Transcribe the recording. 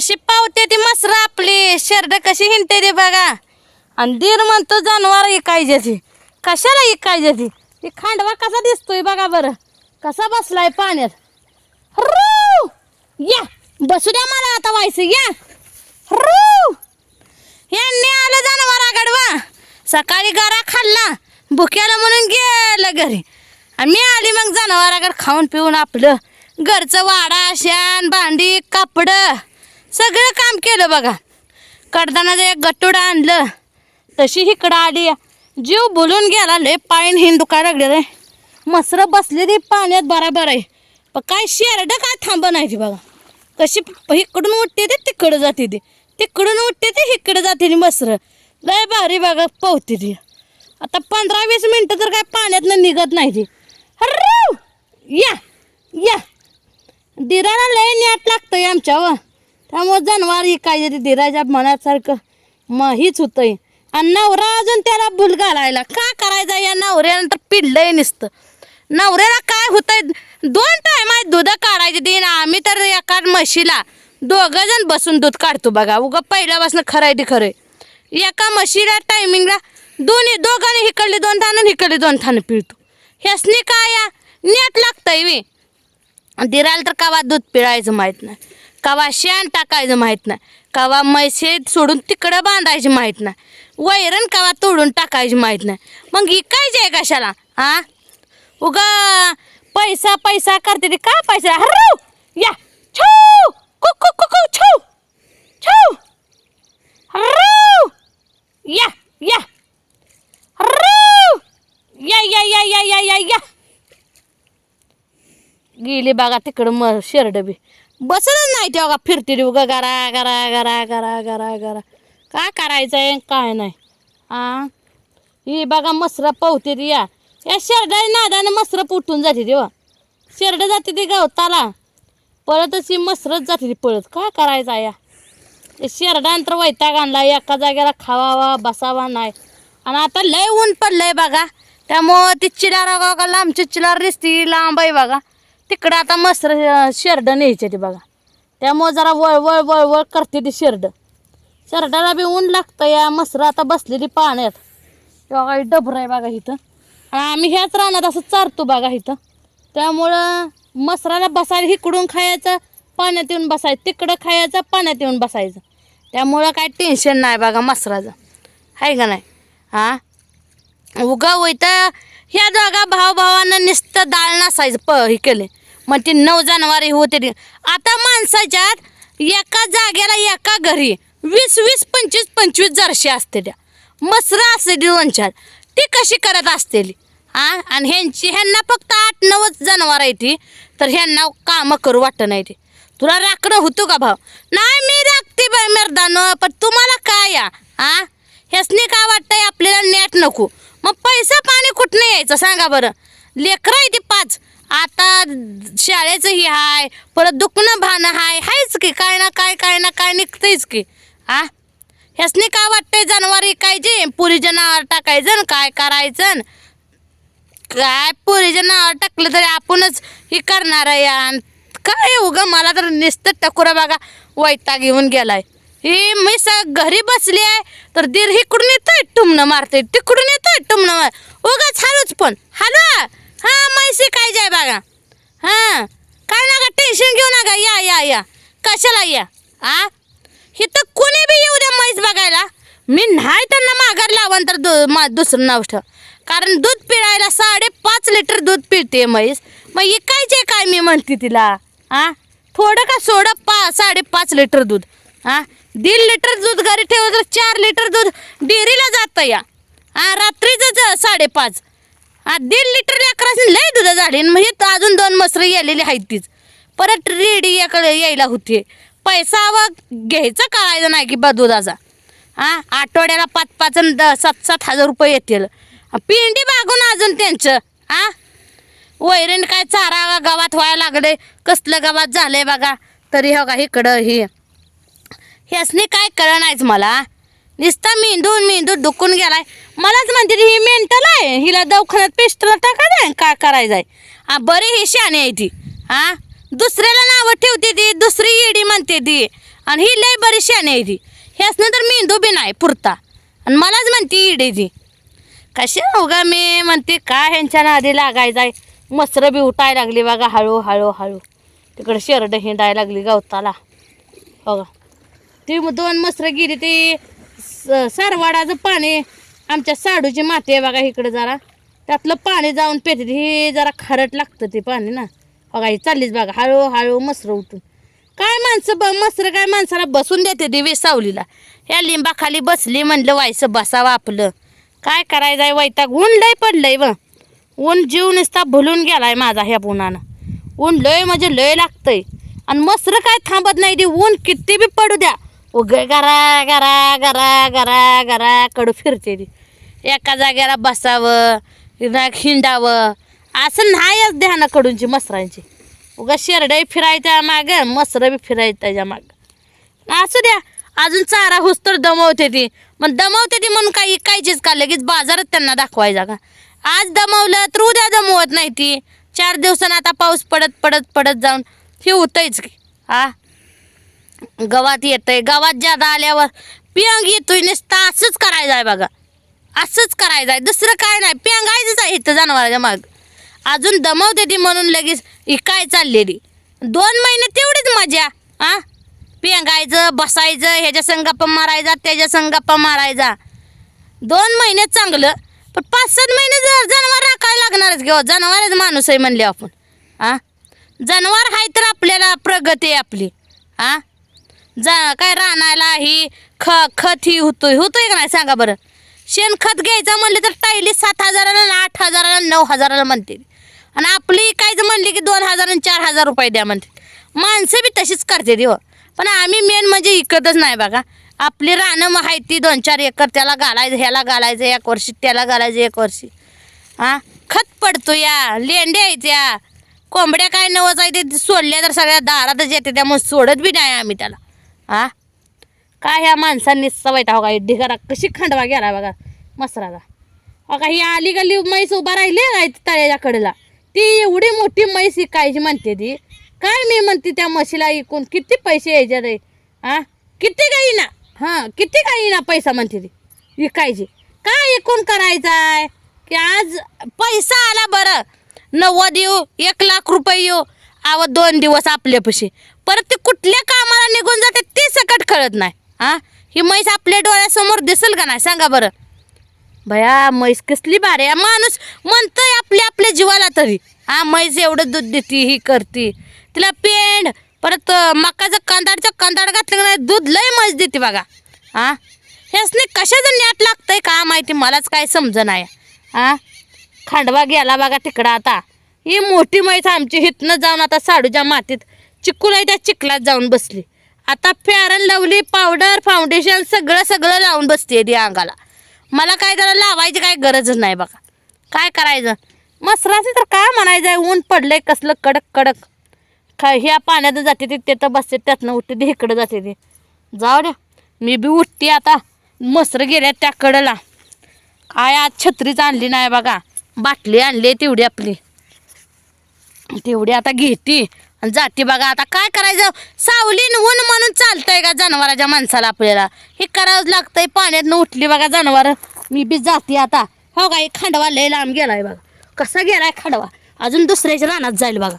कशी पावते ती मसर आपली? शेरड कशी हिंडते ती बघा. आणि दीर म्हणतो जनावर इकायचे ती. कशाला इकायचे ती? ती खांडवा कसा दिसतोय बघा बरं. कसा बसलाय पाण्यात. रू! या! बसू द्या मला आता व्हायचं. या! रू! यांनी आलं जनावर वा सकाळी गारा खाल्ला. भुक्याला म्हणून गेलं घरी. आणि मी आली मग जनावराकडे खाऊन पिऊन आपलं. घरचं वाडा शान भांडी कापडं. सगळं काम केलं बघा. कडदानाचं एक गट्टुडा आणलं. तशी इकडं आली. जीव बोलून गेला. लय पायन हिंद दुखायला लागले रे? मसरं बसली ती पाण्यात बराबर आहे. पण काय शेरडं काय थांब नाही ती बघा. कशी इकडून उठते ते तिकडं जाते ती. तिकडून उठते ते इकडं जाते ती मसरं. लय भारी बघा पोहते ती. आता पंधरा वीस मिनटं तर काय पाण्यातनं निघत नाही ती. हर्रू! या! या! दिराला लय नेट लागतं आमच्यावर. त्यामुळे जनावर काय ते दिराच्या मनासारखं म हीच होतंय. आणि नवरा अजून त्याला भूल घालायला. का करायचा या नवऱ्यानंतर पिडलंय नुसतं. नवऱ्याला काय होतंय? दोन टाइम आहे दूध काढायचे दिन. आम्ही तर एका म्हशीला दोघं जण बसून दूध काढतो बघा. उगा पहिल्यापासून खरं ते खरं आहे. एका म्हशीला टायमिंगला दोन्ही दोघांनी हिकडले दोन थानं हिकडले दोन थानं पिळतो. ह्यासनी काय या? नेट लागतंय वे दिराला तर कवा दूध पिळायचं माहीत नाही. कवा शेण टाकायचं माहीत नाही कवा म्हैसे सोडून तिकडं बांधायची माहीत नाही वैरण कवा तोडून टाकायची माहीत नाही. मग ही काय आहे कशाला हा उगा पैसा पैसा करते ते का पैसा? हर्रू या! छू! कु कुक कु कुक, छू! छू! हर्रू या या! हर्रू या या या या या या! या गेली बघा तिकडं मग शेरडबी बसलच नाही तेव्हा फिरते रे उगा गरा गरा गरा गरा गरा गरा. काय करायचंय काय नाही? हा ही बघा मसरा पवते ती या. या शेरडा नादानं मसरं पुटून जाते तेव्हा शेरडं जाते ती गवताला. पळतच ही मसरच जाते ती पळत. काय करायचं या? शेरडानंतर वैताग आणला. एका जागेला खावावा बसावा नाही. आणि आता लय ऊन पडलंय बघा. त्यामुळं ती चिलार बघा लांबची चिलार दिसती लांब आहे बघा. तिकडं आता मसर शेरड न्यायचे ते बघा. त्यामुळं जरा वळ वळ वळ वळ करते ती शेरड. शेरडाला बी ऊन लागतं या मसरं आता बसलेली पाण्यात. तेव्हा डबर आहे बघा इथं. आम्ही ह्याच रानात असं चारतो बघा इथं. त्यामुळं मसराला बसायला इकडून खायचं पाण्यात येऊन बसायचं तिकडं खायचं पाण्यात येऊन बसायचं. त्यामुळं काय टेन्शन नाही बघा मसराचं. आहे का नाही? हां? उगा होईतं ह्या जागा भाव भावानं नुसतं डाळ नसायचं प हे केले. मग ते नऊ जानेवारी होते आता माणसाच्यात एका जागेला एका घरी वीस वीस पंचवीस पंचवीस जरशी असते त्या. मसरं असते दोनच्यात ती कशी करत असतील हा आणि ह्यांची ह्यांना फक्त आठ नऊच जनावर आहे ती. तर ह्यांना कामं करू वाटत नाही ते. तुला राखणं होतो का भाव नाही मी राखते बाय मर्दानं पण तुम्हाला काय या? हा ह्यासनी काय वाटतंय? आपल्याला नेट नको. मग पैसा पाणी कुठनं यायचं? सांगा बरं. लेकरं आहे ती पाच. आता शाळेचं ही हाय परत दुखणं भानं हाय हायच की काय ना काय काय ना काय निघतंयच की. आ? ह्यासनी काय वाटतंय जनावर जे? पुरीच्या नावावर टाकायचं काय करायचं काय पुरीच्या नावावर टाकलं तरी आपणच हे करणार आहे आणि काय उगं मला तर नुसतं टकुरा बघा वैता घेऊन गेलाय. हे मी स घरी बसली आहे तर दीर इकडून येतोय टुमणं मारतोय. तिकडून येतोय टुमणं मार उगाच हालूच पण. हालू? हा मैसी काय जाय हां? काय नका टेन्शन घेऊ नका. या या या. कशाला या? आ? इथं कोणी बी येऊ द्या म्हैस बघायला. मी नाही त्यांना माघार लावन तर दु मा दुसरं नाव ठेव कारण दूध पिळायला साडेपाच लिटर दूध पिळते म्हैस. मग इकायचे काय मी म्हणते तिला? आ? थोडं का सोडं पा साडेपाच लिटर दूध. हा दीड लिटर दूध घरी ठेवलं तर चार लिटर दूध डेअरीला जातं या. हा रात्रीचं साडेपाच. हा दीड लिटर अकराशे लय दुधा झाली म्हणजे तर अजून दोन मसरं गेलेली आहेत तीच. परत रेडी याकडे यायला होती. पैसा व घ्यायचा काळायचा नाही की बा दुधाचा? हा आठवड्याला पाच पाच द सात सात हजार रुपये येतील. पिंडी बागून अजून त्यांचं. हा? वैरण काय चारा गावात व्हायला लागले कसलं गावात झालंय बघा. तरी हो का इकडं हे. ह्यासनी काय कळ नाहीच मला. दिसता मेंदू मेंदू दुखून गेलाय. मलाच म्हणते ती, ही मेंटल आहे. हिला दवाखान्यात पेस्टला टाकायचं का करायचं आहे? हा बरी ही शाणी आहे ती. हा दुसऱ्याला नावं ठेवते ती दुसरी येडी म्हणते ती. आणि ही लय बरी शाणी आहे ती. ह्याच तर मेंदू बी नाही पुरता. आणि मलाच म्हणते येडी ती. कशी उगा हो मी? म्हणते का ह्यांच्या नादी लागायचं आहे? मसरं बी उठायला लागली बघा हळू हळू तिकडे शेरड हिंडायला लागली गवताला. हो बघा ती मग दोन मसरं गेली ती सारवाडाचं पाणी आमच्या साडूची माती आहे बघा इकडे जरा. त्यातलं पाणी जाऊन पेते ही जरा खारट लागतं ते पाणी ना. बघा ही चाललीच बघा. हळू मसरं उठून. काय माणसं ब मसरं काय माणसाला बसून देते दिवे सावलीला. ह्या लिंबाखाली बसली म्हणलं व्हायचं बसावं आपलं काय करायचं आहे वैताग? ऊन लय पडलंय व ऊन जीव नुसता भुलून गेलाय माझा ह्या उन्हानं ऊन लय म्हणजे लय लागतंय. आणि मसरं काय थांबत नाही ते. ऊन किती बी पडू द्या. उग गरा गरा गरा गरा गरा कडू फिरते ती. एका जागेला बसावं हिंडावं. असं नाहीच ध्यानाकडूनची मसरांची. उगा शेरडही फिरायच्या मागं मसरं बी फिरायचं त्याच्या मागं. असू द्या अजून चारा हुस्तर दमवते ती. मग दमवते ती म्हणून काही कायचीच का? लगेच बाजारात त्यांना दाखवायचा का? आज दमवलं तर उद्या दमवत नाही ती. चार दिवसानं आता पाऊस पडत पडत पडत जाऊन. हे होतंयच की. हा गवात येतंय. गवात ज्यादा आल्यावर पिंग येतोय नुसतं असंच करायचं आहे बघा. असंच करायचं आहे. दुसरं काय नाही. पेंगायचंच आहे इथं जनावराच्या माग. अजून दमवते ती म्हणून लगेच ही काय चाललेली. दोन महिने तेवढीच मजा. आ? पेंगायचं बसायचं ह्याच्या संगाप्पा मारायचा त्याच्या संगाप्पा मारायचा. दोन महिने चांगलं. पण पाच सात महिने जर जनावर राखायला लागणारच किंवा जनावरच माणूस आहे म्हणले आपण. आ? जनावर आहे तर आपल्याला प्रगती आहे आपली. आ? जा काय रानायला ही ख खत ही होतोय. होतोय का नाही? सांगा बरं. शेणखत घ्यायचं म्हणलं तर टायली सात हजाराला आणि आठ हजाराला नऊ हजाराला म्हणते. आणि आपली कायचं म्हणली की दोन हजार आणि चार हजार रुपये द्या म्हणते. माणसं बी तशीच करते ती हो. पण आम्ही मेन म्हणजे इकतच नाही बघा. आपली रानं मग आहे ती दोन चार एकर त्याला घालायचं ह्याला घालायचं एक वर्षी त्याला घालायचं एक वर्षी. हां? खत पडतो या. लेंड्या आहेत या. कोंबड्या काय नवच आहे ते सोडल्या तर सगळ्या दारातच येते त्यामुळे सोडत बी नाही आम्ही त्याला. आ? काय ह्या माणसांनी सवय हो का ढिगारा कशी खंडवा गेला बघा मसराला. हो अका ही आली गल्ली म्हैस उभा राहिली काय तळ्याच्या कडेला. ती एवढी मोठी म्हैस इकायची म्हणते ती. काय मी म्हणते त्या म्हशीला इकून? किती पैसे यायचे रे? आ? किती काही ना हां किती काही ना पैसा म्हणते ती विकायची. काय एकूण करायचं की आज पैसा आला बरं. नव्वद येऊ एक लाख रुपये येऊ. आव दोन दिवस आपल्यापाशी. परत ते कुठल्या कामाला निघून जाते ते सकट कळत नाही. हा? ही म्हैस आपल्या डोळ्यासमोर दिसेल का नाही? सांगा बरं. भया म्हैस कसली भारी आहे. माणूस म्हणतोय आपल्या आपल्या जीवाला तरी. हा म्हैस एवढं दूध देते ही करते. तिला पेंड परत मकाचं कांदाडचं कांदाड घातलं का नाही दूध लय म्हैस देते बघा. हा? ह्यासने कशाचं नेट लागतंय का माहिती? मलाच काय समज नाही. हा? खांडवा गेला बघा तिकडं आता. ही मोठी म्हैस आमची हितनं जाऊन आता साडूच्या मातीत चिकूला त्या चिखलात जाऊन बसली. आता फेरन लावली पावडर फाउंडेशन सगळं सगळं लावून बसते ती अंगाला. मला काय त्याला लावायची काय गरजच नाही बघा. काय करायचं? मसराचं तर काय म्हणायचं आहे ऊन आहे कसलं कडक कडक. काय ह्या पाण्यात जाते ती तिथं बसते त्यातनं उठते ती इकडं जाते ती. जाऊ द्या मी बी उठते आता. मसर गेल्या त्याकडला काय आज छत्रीच आणली नाही बघा. बाटली आणली तेवढी आपली. तेवढी आता घेते. आणि जाते बघा आता काय करायचं? सावलीन ऊन म्हणून चालतंय का जनावराच्या माणसाला आपल्याला? हे करावंच लागतंय. पाण्यातनं उठली बघा जनावर. मी बी जाते आता. हो का एक खांडवा लय लांब गेलाय बघा. कसा गेलाय खांडवा? अजून दुसऱ्याच्या रानात जाईल बघा.